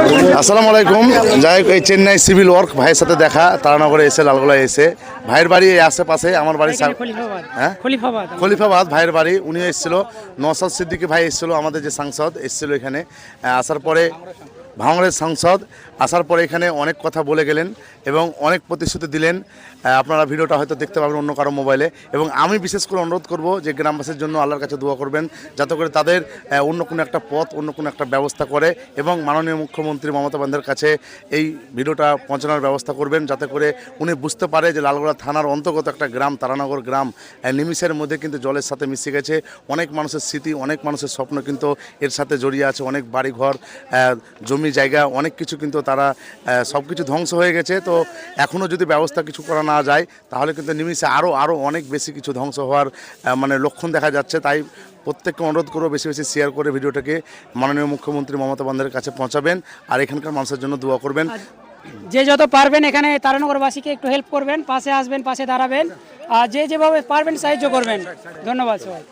আসসালামু আলাইকুম। যাই হোক এই চেন্নাই সিভিল ওয়ার্ক ভাইয়ের সাথে দেখা তারানগরে এসে লালগোলায় এসে। ভাইয়ের বাড়ি এই আশেপাশে আমার বাড়ি হ্যাঁ? খলিফাবাদ। খলিফাবাদ ভাইয়ের বাড়ি উনি এসেছিল। নসাদ সিদ্দিকি ভাই এসেছিল আমাদের যে সাংসদ এসেছিল এখানে। আসার পরে ভাঙড়ের সাংসদ আসার পরে এখানে অনেক কথা বলে গেলেন এবং অনেক প্রতিশ্রুতি দিলেন। আপনারা ভিডিওটা হয়তো দেখতে পাবেন অন্য কারও মোবাইলে। এবং আমি বিশেষ করে অনুরোধ করব যে গ্রামবাসীর জন্য আল্লাহর কাছে দোয়া করবেন যাতে করে তাদের অন্য কোনো একটা পথ অন্য কোনো একটা ব্যবস্থা করে এবং মাননীয় মুখ্যমন্ত্রী মমতা বন্দ্যোপাধ্যায়ের কাছে এই ভিডিওটা পৌঁছানোর ব্যবস্থা করবেন যাতে করে উনি বুঝতে পারে যে লালগোলা থানার অন্তর্গত একটা গ্রাম তারানগর গ্রাম নিমিষের মধ্যে কিন্তু জলের সাথে মিশে গেছে। অনেক মানুষের স্মৃতি অনেক মানুষের স্বপ্ন কিন্তু এর সাথে জড়িয়ে আছে। অনেক বাড়িঘর আহ, জমি, জায়গা, অনেক কিছু কিন্তু তারা সব কিছু ধ্বংস হয়ে গেছে। তো এখনও যদি ব্যবস্থা কিছু করা না যায়, তাহলে কিন্তু নিমিষে আরও আরও অনেক বেশি কিছু ধ্বংস হওয়ার মানে লক্ষণ দেখা যাচ্ছে। তাই প্রত্যেককে অনুরোধ করব বেশি বেশি শেয়ার করে ভিডিওটাকে মাননীয় মুখ্যমন্ত্রী মমতা বন্দ্যোপাধ্যায়ের কাছে পৌঁছাবেন আর এখানকার মানুষের জন্য দোয়া করবেন। যে যত পারবেন এখানে তারানগরবাসীকে একটু হেল্প করবেন, পাশে আসবেন, পাশে দাঁড়াবেন। আর যে যেভাবে পারবেন সাহায্য করবেন। ধন্যবাদ সবাই